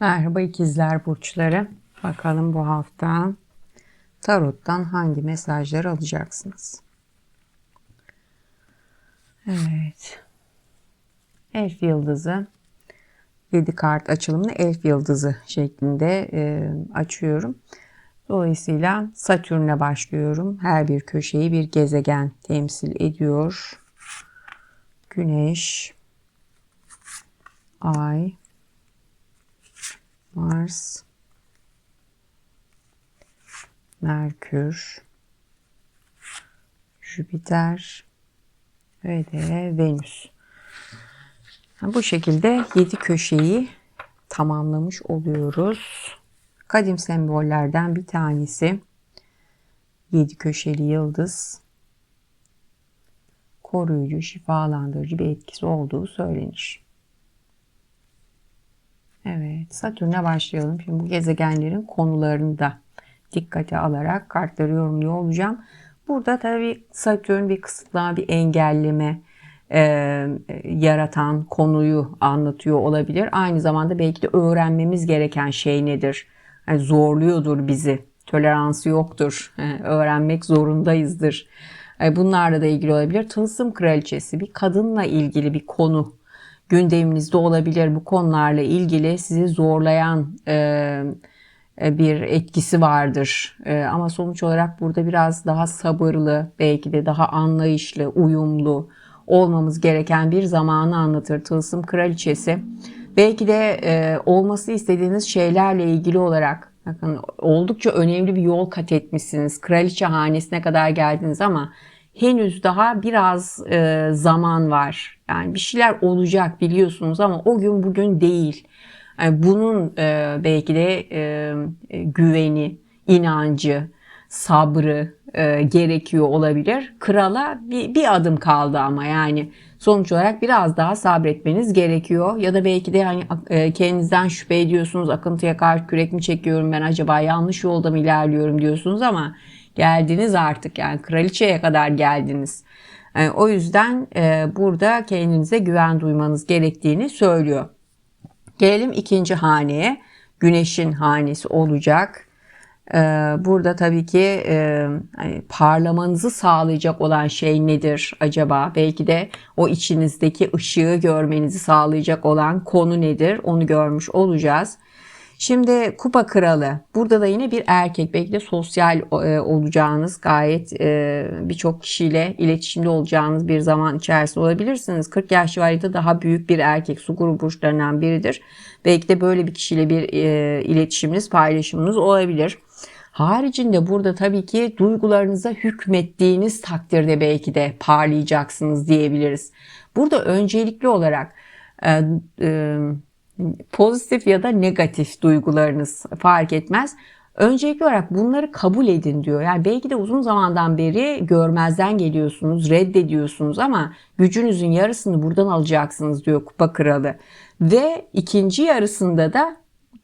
Merhaba ikizler burçları. Bakalım bu hafta tarottan hangi mesajları alacaksınız? Evet. Elf yıldızı 7 kart açılımını elf yıldızı şeklinde e, açıyorum. Dolayısıyla Satürn'le başlıyorum. Her bir köşeyi bir gezegen temsil ediyor. Güneş, Ay, Mars, Merkür, Jüpiter ve de Venüs. Bu şekilde 7 köşeyi tamamlamış oluyoruz. Kadim sembollerden bir tanesi 7 köşeli yıldız koruyucu, şifalandırıcı bir etkisi olduğu söylenir. Evet, Satürn'e başlayalım. Şimdi bu gezegenlerin konularını da dikkate alarak kartları yorumluyor olacağım. Burada tabii Satürn bir kısıtlama, bir engelleme e, yaratan konuyu anlatıyor olabilir. Aynı zamanda belki de öğrenmemiz gereken şey nedir? Yani zorluyordur bizi. Toleransı yoktur. Öğrenmek zorundayızdır. Yani bunlarla da ilgili olabilir. Tılsım kraliçesi bir kadınla ilgili bir konu gündeminizde olabilir. Bu konularla ilgili sizi zorlayan e, bir etkisi vardır. E, ama sonuç olarak burada biraz daha sabırlı, belki de daha anlayışlı, uyumlu olmamız gereken bir zamanı anlatır Tılsım Kraliçesi. Belki de e, olması istediğiniz şeylerle ilgili olarak bakın oldukça önemli bir yol kat etmişsiniz. Kraliçe hanesine kadar geldiniz ama henüz daha biraz e, zaman var. Yani bir şeyler olacak biliyorsunuz ama o gün bugün değil. Yani bunun e, belki de e, güveni, inancı, sabrı e, gerekiyor olabilir. Krala bir, bir adım kaldı ama yani sonuç olarak biraz daha sabretmeniz gerekiyor. Ya da belki de hani e, kendinizden şüphe ediyorsunuz. Akıntıya karşı kürek mi çekiyorum ben acaba yanlış yolda mı ilerliyorum diyorsunuz ama geldiniz artık yani kraliçeye kadar geldiniz. Yani o yüzden e, burada kendinize güven duymanız gerektiğini söylüyor. Gelelim ikinci haneye. Güneşin hanesi olacak. Ee, burada tabii ki e, hani parlamanızı sağlayacak olan şey nedir acaba? Belki de o içinizdeki ışığı görmenizi sağlayacak olan konu nedir? Onu görmüş olacağız. Şimdi kupa kralı. Burada da yine bir erkek. Belki de sosyal e, olacağınız gayet e, birçok kişiyle iletişimde olacağınız bir zaman içerisinde olabilirsiniz. 40 yaş varıydı daha büyük bir erkek. Su grubu burçlarından biridir. Belki de böyle bir kişiyle bir e, iletişiminiz, paylaşımınız olabilir. Haricinde burada tabii ki duygularınıza hükmettiğiniz takdirde belki de parlayacaksınız diyebiliriz. Burada öncelikli olarak e, e, pozitif ya da negatif duygularınız fark etmez. Öncelikli olarak bunları kabul edin diyor. Yani belki de uzun zamandan beri görmezden geliyorsunuz, reddediyorsunuz ama gücünüzün yarısını buradan alacaksınız diyor Kupa Kralı. Ve ikinci yarısında da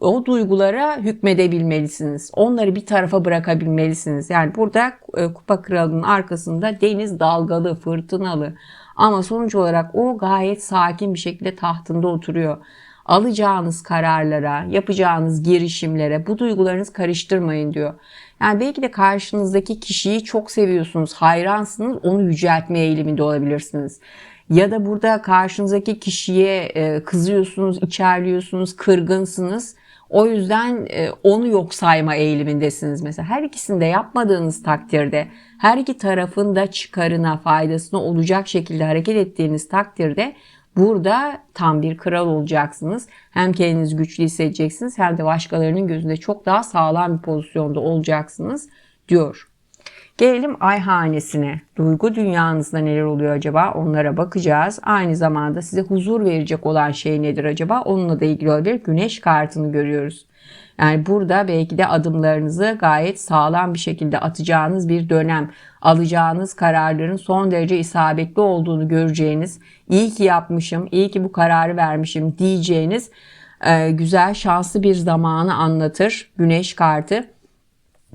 o duygulara hükmedebilmelisiniz. Onları bir tarafa bırakabilmelisiniz. Yani burada e, Kupa Kralı'nın arkasında deniz dalgalı, fırtınalı ama sonuç olarak o gayet sakin bir şekilde tahtında oturuyor. Alacağınız kararlara, yapacağınız girişimlere bu duygularınızı karıştırmayın diyor. Yani belki de karşınızdaki kişiyi çok seviyorsunuz, hayransınız, onu yüceltme eğiliminde olabilirsiniz. Ya da burada karşınızdaki kişiye e, kızıyorsunuz, içerliyorsunuz, kırgınsınız. O yüzden e, onu yok sayma eğilimindesiniz mesela. Her ikisini de yapmadığınız takdirde, her iki tarafın da çıkarına, faydasına olacak şekilde hareket ettiğiniz takdirde burada tam bir kral olacaksınız. Hem kendinizi güçlü hissedeceksiniz hem de başkalarının gözünde çok daha sağlam bir pozisyonda olacaksınız diyor. Gelelim ay hanesine. Duygu dünyanızda neler oluyor acaba? Onlara bakacağız. Aynı zamanda size huzur verecek olan şey nedir acaba? Onunla da ilgili olabilir. Güneş kartını görüyoruz. Yani burada belki de adımlarınızı gayet sağlam bir şekilde atacağınız bir dönem, alacağınız kararların son derece isabetli olduğunu göreceğiniz, iyi ki yapmışım, iyi ki bu kararı vermişim diyeceğiniz e, güzel, şanslı bir zamanı anlatır Güneş kartı.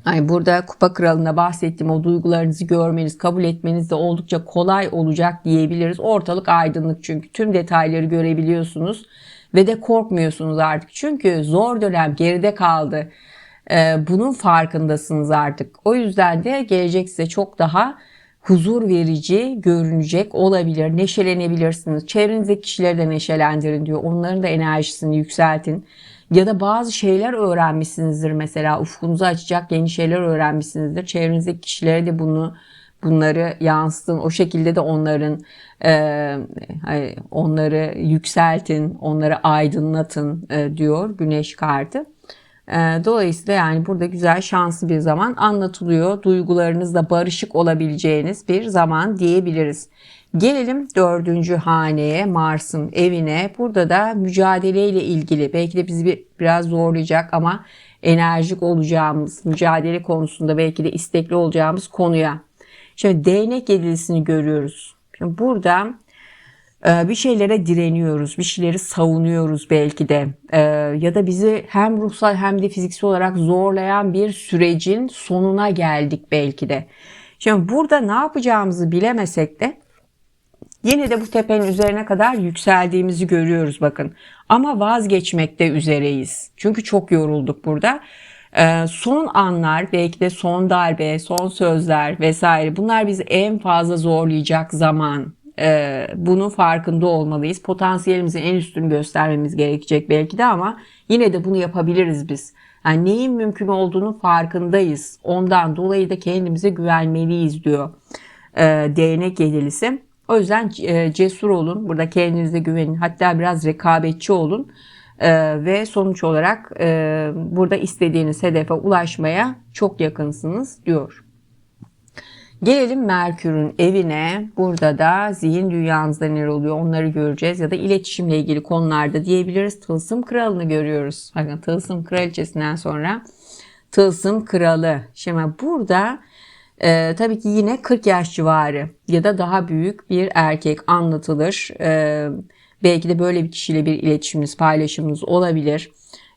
Yani burada kupa kralına bahsettiğim o duygularınızı görmeniz, kabul etmeniz de oldukça kolay olacak diyebiliriz. Ortalık aydınlık çünkü tüm detayları görebiliyorsunuz ve de korkmuyorsunuz artık. Çünkü zor dönem geride kaldı. Ee, bunun farkındasınız artık. O yüzden de gelecek size çok daha huzur verici görünecek olabilir. Neşelenebilirsiniz. Çevrenizdeki kişileri de neşelendirin diyor. Onların da enerjisini yükseltin. Ya da bazı şeyler öğrenmişsinizdir mesela. Ufkunuzu açacak yeni şeyler öğrenmişsinizdir. Çevrenizdeki kişilere de bunu bunları yansıtın. O şekilde de onların e, onları yükseltin, onları aydınlatın e, diyor Güneş kartı. E, dolayısıyla yani burada güzel şanslı bir zaman anlatılıyor. Duygularınızla barışık olabileceğiniz bir zaman diyebiliriz. Gelelim dördüncü haneye, Mars'ın evine. Burada da mücadeleyle ilgili belki de bizi bir, biraz zorlayacak ama enerjik olacağımız, mücadele konusunda belki de istekli olacağımız konuya. Şimdi değnek yedilisini görüyoruz. Şimdi burada bir şeylere direniyoruz, bir şeyleri savunuyoruz belki de e, ya da bizi hem ruhsal hem de fiziksel olarak zorlayan bir sürecin sonuna geldik belki de. Şimdi burada ne yapacağımızı bilemesek de Yine de bu tepenin üzerine kadar yükseldiğimizi görüyoruz bakın. Ama vazgeçmekte üzereyiz. Çünkü çok yorulduk burada. Ee, son anlar, belki de son darbe, son sözler vesaire bunlar bizi en fazla zorlayacak zaman. Ee, bunun farkında olmalıyız. Potansiyelimizin en üstünü göstermemiz gerekecek belki de ama yine de bunu yapabiliriz biz. Yani neyin mümkün olduğunu farkındayız. Ondan dolayı da kendimize güvenmeliyiz diyor e, değnek yedilisi. O yüzden e, cesur olun. Burada kendinize güvenin. Hatta biraz rekabetçi olun. E, ve sonuç olarak e, burada istediğiniz hedefe ulaşmaya çok yakınsınız diyor. Gelelim Merkür'ün evine. Burada da zihin dünyanızda neler oluyor onları göreceğiz. Ya da iletişimle ilgili konularda diyebiliriz. Tılsım kralını görüyoruz. Bakın tılsım kraliçesinden sonra tılsım kralı. Şimdi burada e, tabii ki yine 40 yaş civarı ya da daha büyük bir erkek anlatılır. E, belki de böyle bir kişiyle bir iletişiminiz, paylaşımınız olabilir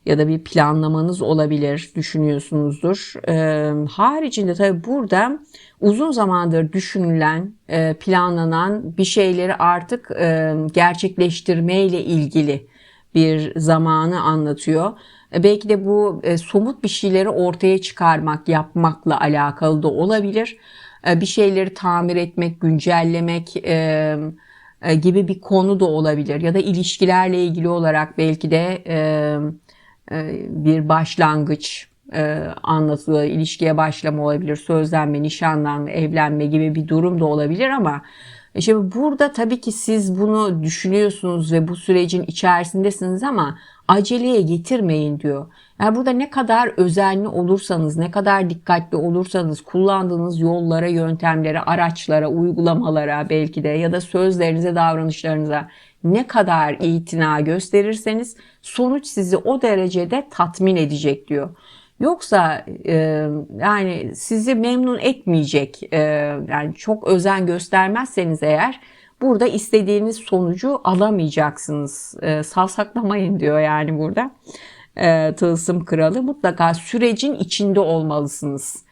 ya da bir planlamanız olabilir, düşünüyorsunuzdur. E, haricinde tabii burada uzun zamandır düşünülen, e, planlanan bir şeyleri artık e, gerçekleştirmeyle ilgili bir zamanı anlatıyor. E, belki de bu e, somut bir şeyleri ortaya çıkarmak, yapmakla alakalı da olabilir. E, bir şeyleri tamir etmek, güncellemek gibi bir konu da olabilir. Ya da ilişkilerle ilgili olarak belki de bir başlangıç anlatılıyor. ilişkiye başlama olabilir, sözlenme, nişanlanma, evlenme gibi bir durum da olabilir ama Şimdi burada tabii ki siz bunu düşünüyorsunuz ve bu sürecin içerisindesiniz ama aceleye getirmeyin diyor. Yani burada ne kadar özenli olursanız, ne kadar dikkatli olursanız kullandığınız yollara, yöntemlere, araçlara, uygulamalara belki de ya da sözlerinize, davranışlarınıza ne kadar itina gösterirseniz sonuç sizi o derecede tatmin edecek diyor. Yoksa e, yani sizi memnun etmeyecek e, yani çok özen göstermezseniz eğer burada istediğiniz sonucu alamayacaksınız. E, savsaklamayın diyor yani burada. E, tılsım kralı mutlaka sürecin içinde olmalısınız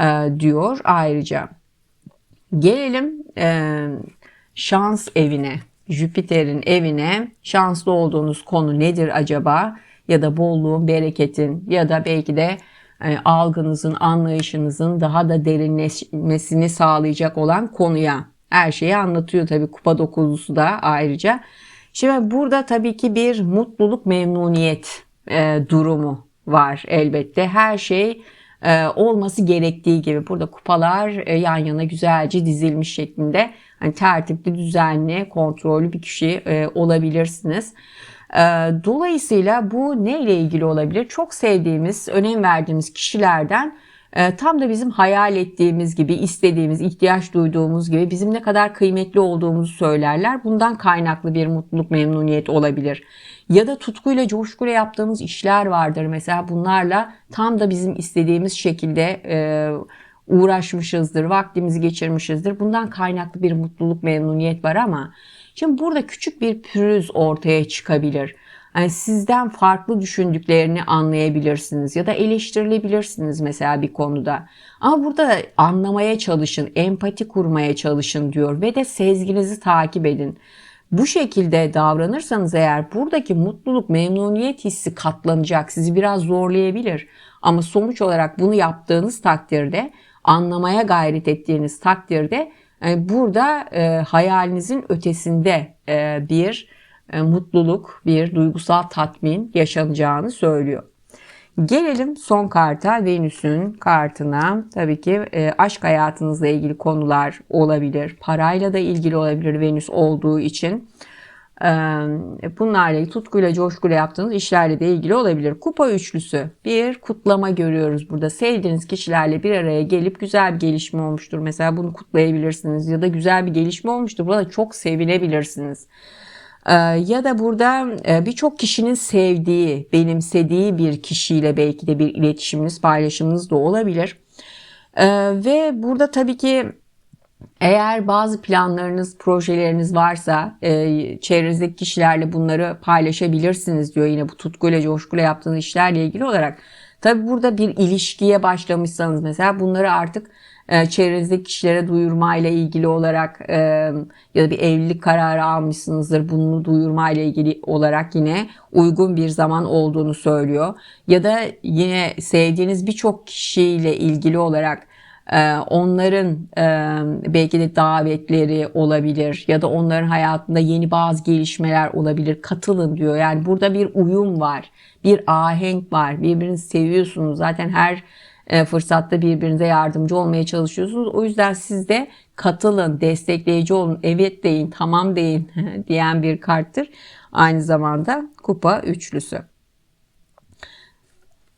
e, diyor ayrıca. Gelelim e, şans evine. Jüpiter'in evine şanslı olduğunuz konu nedir acaba? Ya da bolluğun, bereketin ya da belki de e, algınızın, anlayışınızın daha da derinleşmesini sağlayacak olan konuya her şeyi anlatıyor tabii kupa dokuzlusu da ayrıca. Şimdi burada tabii ki bir mutluluk, memnuniyet e, durumu var elbette. Her şey olması gerektiği gibi burada kupalar e, yan yana güzelce dizilmiş şeklinde hani tertipli, düzenli, kontrollü bir kişi e, olabilirsiniz. E, dolayısıyla bu neyle ilgili olabilir? Çok sevdiğimiz, önem verdiğimiz kişilerden tam da bizim hayal ettiğimiz gibi, istediğimiz, ihtiyaç duyduğumuz gibi bizim ne kadar kıymetli olduğumuzu söylerler. Bundan kaynaklı bir mutluluk, memnuniyet olabilir. Ya da tutkuyla, coşkuyla yaptığımız işler vardır. Mesela bunlarla tam da bizim istediğimiz şekilde e, uğraşmışızdır, vaktimizi geçirmişizdir. Bundan kaynaklı bir mutluluk, memnuniyet var ama şimdi burada küçük bir pürüz ortaya çıkabilir. Yani sizden farklı düşündüklerini anlayabilirsiniz ya da eleştirilebilirsiniz mesela bir konuda. Ama burada anlamaya çalışın, empati kurmaya çalışın diyor ve de sezginizi takip edin. Bu şekilde davranırsanız eğer buradaki mutluluk, memnuniyet hissi katlanacak, sizi biraz zorlayabilir. Ama sonuç olarak bunu yaptığınız takdirde, anlamaya gayret ettiğiniz takdirde e, burada e, hayalinizin ötesinde e, bir mutluluk, bir duygusal tatmin yaşanacağını söylüyor. Gelelim son karta Venüs'ün kartına. Tabii ki e, aşk hayatınızla ilgili konular olabilir. Parayla da ilgili olabilir Venüs olduğu için. E, bunlarla tutkuyla, coşkuyla yaptığınız işlerle de ilgili olabilir. Kupa üçlüsü bir kutlama görüyoruz burada. Sevdiğiniz kişilerle bir araya gelip güzel bir gelişme olmuştur. Mesela bunu kutlayabilirsiniz ya da güzel bir gelişme olmuştur. Burada çok sevinebilirsiniz. Ee, ya da burada e, birçok kişinin sevdiği, benimsediği bir kişiyle belki de bir iletişiminiz, paylaşımınız da olabilir. Ee, ve burada tabii ki eğer bazı planlarınız, projeleriniz varsa e, çevrenizdeki kişilerle bunları paylaşabilirsiniz diyor yine bu tutkuyla, coşkuyla yaptığınız işlerle ilgili olarak. Tabii burada bir ilişkiye başlamışsanız mesela bunları artık e, çevrenizdeki kişilere duyurmayla ilgili olarak e, ya da bir evlilik kararı almışsınızdır. Bunu duyurmayla ilgili olarak yine uygun bir zaman olduğunu söylüyor. Ya da yine sevdiğiniz birçok kişiyle ilgili olarak onların belki de davetleri olabilir ya da onların hayatında yeni bazı gelişmeler olabilir. Katılın diyor. Yani burada bir uyum var, bir ahenk var. Birbirinizi seviyorsunuz. Zaten her fırsatta birbirinize yardımcı olmaya çalışıyorsunuz. O yüzden siz de katılın, destekleyici olun, evet deyin, tamam deyin diyen bir karttır. Aynı zamanda kupa üçlüsü.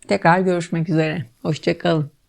Tekrar görüşmek üzere. Hoşçakalın.